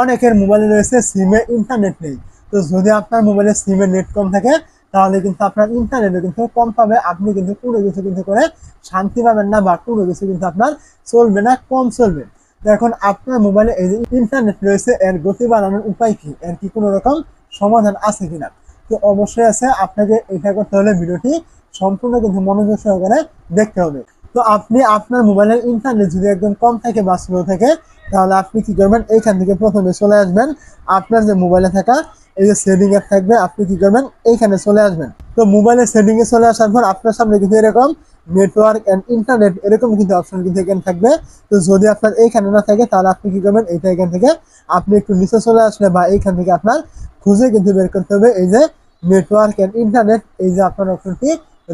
অনেকের মোবাইলে রয়েছে সিমে ইন্টারনেট নেই। তো যদি আপনার মোবাইলে সিমে নেট কম থাকে, তাহলে কিন্তু আপনার ইন্টারনেটও কিন্তু কম পাবে। আপনি কিন্তু কোনো কিছু কিন্তু করে শান্তি পাবেন না বা কোনো কিছু কিন্তু আপনার চলবে না, কম চলবে। এখন আপনার মোবাইলে এই যে ইন্টারনেট রয়েছে, এর গতি বাড়ানোর উপায় কি? এর কি কোনো রকম সমাধান আছে কিনা? তো অবশ্যই আছে, আপনাকে এটা করতে হলে ভিডিওটি সম্পূর্ণ কিন্তু মনোযোগ সহকারে দেখতে হবে। তো আপনি আপনার মোবাইলের ইন্টারনেট যদি একদম কম থাকে বা স্লো থাকে, তাহলে আপনি কি করবেন? এইখান থেকে প্রথমে চলে আসবেন। আপনার যে মোবাইলে থাকা এই যে সেটিং অ্যাপ থাকবে, আপনি কি করবেন? এইখানে চলে আসবেন। তো মোবাইলের সেটিং এ চলে আসার পর আপনার সামনে কিন্তু এরকম নেটওয়ার্ক অ্যান্ড ইন্টারনেট এরকম কিন্তু অপশন কিন্তু এখানে থাকবে। তো যদি আপনার এইখানে না থাকে, তাহলে আপনি কি করবেন? এইটা এখান থেকে আপনি একটু নিচে চলে আসলে বা এইখান থেকে আপনার খুঁজে কিন্তু বের করতে হবে। এই যে নেটওয়ার্ক অ্যান্ড ইন্টারনেট এই যে আপনার অপশনটি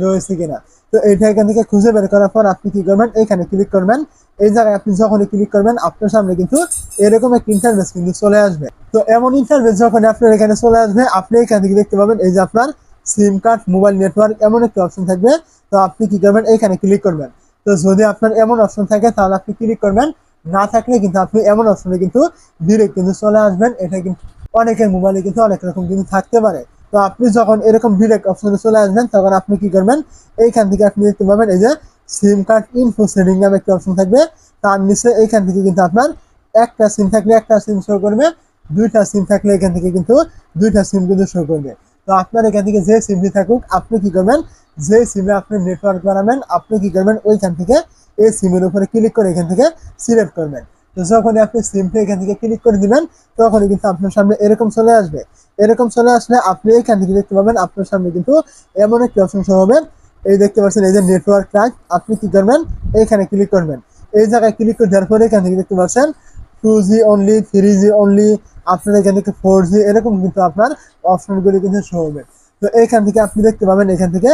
রয়েছে কিনা। তো এইটা এখান থেকে খুঁজে বের করার পর আপনি কি করবেন? এখানে ক্লিক করবেন। এই জায়গায় আপনি যখনই ক্লিক করবেন, আপনার সামনে কিন্তু এরকম একটা ইন্টারভেস কিন্তু চলে আসবে। তো এমন ইন্টারভেস যখন আপনার এখানে চলে আসবে, আপনি এখান থেকে দেখতে পাবেন এই যে আপনার সিম কার্ড মোবাইল নেটওয়ার্ক এমন একটা অপশন থাকবে। তো আপনি কি করবেন? এইখানে ক্লিক করবেন। তো যদি আপনার এমন অপশন থাকে, তাহলে আপনি ক্লিক করবেন। না থাকলে কিন্তু আপনি এমন অপশনে কিন্তু ডিরেক্ট কিন্তু চলে আসবেন। এটা কিন্তু অনেকের মোবাইলে কিন্তু অনেক রকম কিন্তু থাকতে পারে। তো আপনি যখন এরকম ডিরেক্ট অপশনে চলে আসবেন, তখন আপনি কি করবেন? এইখান থেকে আপনি দেখতে পাবেন এই যে সিম কার্ড ইনফো সেটিং নামে একটা অপশন থাকবে। তার নিচে এইখান থেকে কিন্তু আপনার একটা সিম থাকলে একটা সিম শো করবে, দুইটা সিম থাকলে এখান থেকে কিন্তু দুইটা সিম কিন্তু শো করবে। তো আপনার এখান থেকে যে সিমটি থাকুক, আপনি কি করবেন? যে সিমে আপনি নেটওয়ার্ক বানাবেন, আপনি কি করবেন? ওইখান থেকে এই সিমের উপরে ক্লিক করে এখান থেকে সিলেক্ট করবেন। তো যখনই আপনি সিমটা এখান থেকে ক্লিক করে দিবেন, তখনই কিন্তু আপনার সামনে এরকম চলে আসবে। এরকম চলে আসলে আপনি এখান থেকে দেখতে পাবেন আপনার সামনে কিন্তু এমন একটি অপশন শো হবে। এই দেখতে পাচ্ছেন, এই যে নেটওয়ার্ক ট্র্যাক আপনি কি করবেন? এইখানে ক্লিক করবেন। এই জায়গায় ক্লিক করে দেওয়ার পরে এখান থেকে দেখতে পাচ্ছেন two G only three G only আপনার এখান থেকে ফোর জি এরকম কিন্তু আপনার অপশনগুলি কিন্তু শো হবে। তো এইখান থেকে আপনি দেখতে পাবেন, এখান থেকে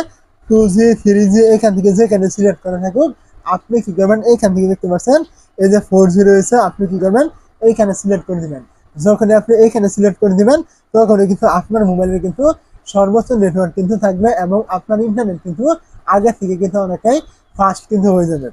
টু জি থ্রি জি এখান থেকে যেখানে সিলেক্ট করা থাকুক আপনি কি করবেন? এইখান থেকে দেখতে পাচ্ছেন, এই যে ফোর জি রয়েছে আপনি কি করবেন? এইখানে সিলেক্ট করে দিবেন। যখন আপনি এইখানে সিলেক্ট করে দিবেন তখন কিন্তু আপনার মোবাইলের কিন্তু সর্বোচ্চ নেটওয়ার্ক কিন্তু থাকবে এবং আপনার ইন্টারনেট কিন্তু আগে থেকে কিন্তু অনেকটাই ফাস্ট কিন্তু হয়ে যাবে।